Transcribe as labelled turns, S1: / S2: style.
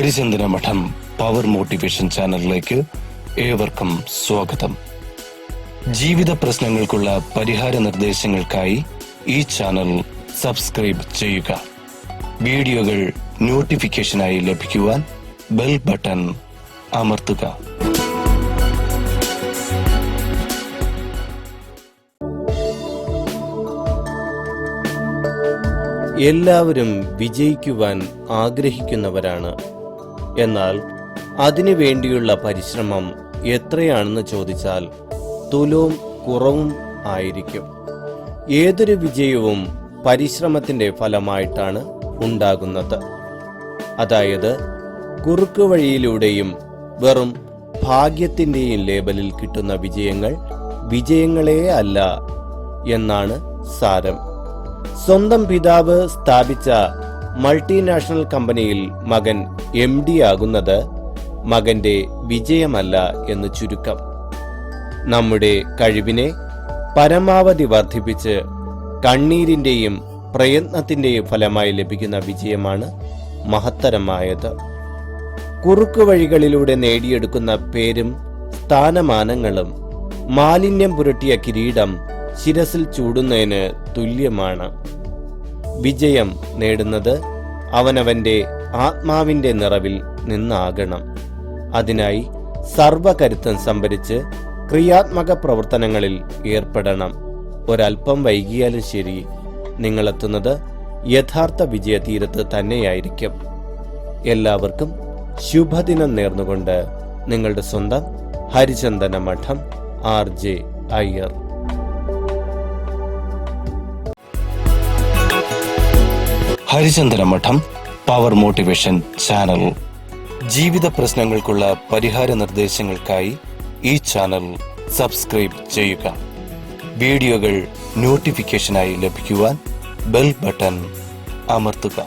S1: ഹരിചന്ദ്ര മഠം power motivation ചാനലിലേക്ക് ഏവർക്കും സ്വാഗതം. ജീവിത പ്രശ്നങ്ങൾക്കുള്ള പരിഹാര നിർദ്ദേശങ്ങൾക്കായി ഈ ചാനൽ സബ്സ്ക്രൈബ് ചെയ്യുക. വീഡിയോകൾ നോട്ടിഫിക്കേഷനായി ലഭിക്കുവാൻ ബെൽ ബട്ടൺ അമർത്തുക.
S2: എല്ലാവരും വിജയിക്കുവാൻ ആഗ്രഹിക്കുന്നവരാണ് എന്നാൽ അതിനു വേണ്ടിയുള്ള പരിശ്രമം എത്രയാണെന്ന് ചോദിച്ചാൽ തുലവും കുറവും ആയിരിക്കും. ഏതൊരു വിജയവും പരിശ്രമത്തിന്റെ ഫലമായിട്ടാണ് ഉണ്ടാകുന്നത്. അതായത് കുറുക്കു വഴിയിലൂടെയും വെറും ഭാഗ്യത്തിന്റെയും ലേബലിൽ കിട്ടുന്ന വിജയങ്ങൾ വിജയങ്ങളേ അല്ല എന്നാണ് സാരം. സ്വന്തം പിതാവ് സ്ഥാപിച്ച മൾട്ടിനാഷണൽ കമ്പനിയിൽ മകൻ എം ഡി ആകുന്നത് മകന്റെ വിജയമല്ല എന്ന് ചുരുക്കം. നമ്മുടെ കഴിവിനെ പരമാവധി വർദ്ധിപ്പിച്ച് കണ്ണീരിന്റെയും പ്രയത്നത്തിന്റെയും ഫലമായി ലഭിക്കുന്ന വിജയമാണ് മഹത്തരമായത്. കുറുക്കു വഴികളിലൂടെ നേടിയെടുക്കുന്ന പേരും സ്ഥാനമാനങ്ങളും മാലിന്യം പുരട്ടിയ കിരീടം ശിരസിൽ ചൂടുന്നതിന് തുല്യമാണ്. വിജയം നേടുന്നത് അവനവന്റെ ആത്മാവിന്റെ നിറവിൽ നിന്നാകണം. അതിനായി സർവകരുത്തം സംഭരിച്ച് ക്രിയാത്മക പ്രവർത്തനങ്ങളിൽ ഏർപ്പെടണം. ഒരല്പം വൈകിയാലും ശരി നിങ്ങളെത്തുന്നത് യഥാർത്ഥ വിജയതീരത്ത് തന്നെയായിരിക്കും. എല്ലാവർക്കും ശുഭദിനം നേർന്നുകൊണ്ട് നിങ്ങളുടെ സ്വന്തം ഹരിചന്ദന മഠം ആർ ജെ അയ്യർ.
S1: ഹരിചന്ദ്ര മഠം പവർ മോട്ടിവേഷൻ ചാനൽ ജീവിത പ്രശ്നങ്ങൾക്കുള്ള പരിഹാര നിർദ്ദേശങ്ങൾക്കായി ഈ ചാനൽ സബ്സ്ക്രൈബ് ചെയ്യുക. വീഡിയോകൾ നോട്ടിഫിക്കേഷനായി ലഭിക്കുവാൻ ബെൽ ബട്ടൺ അമർത്തുക.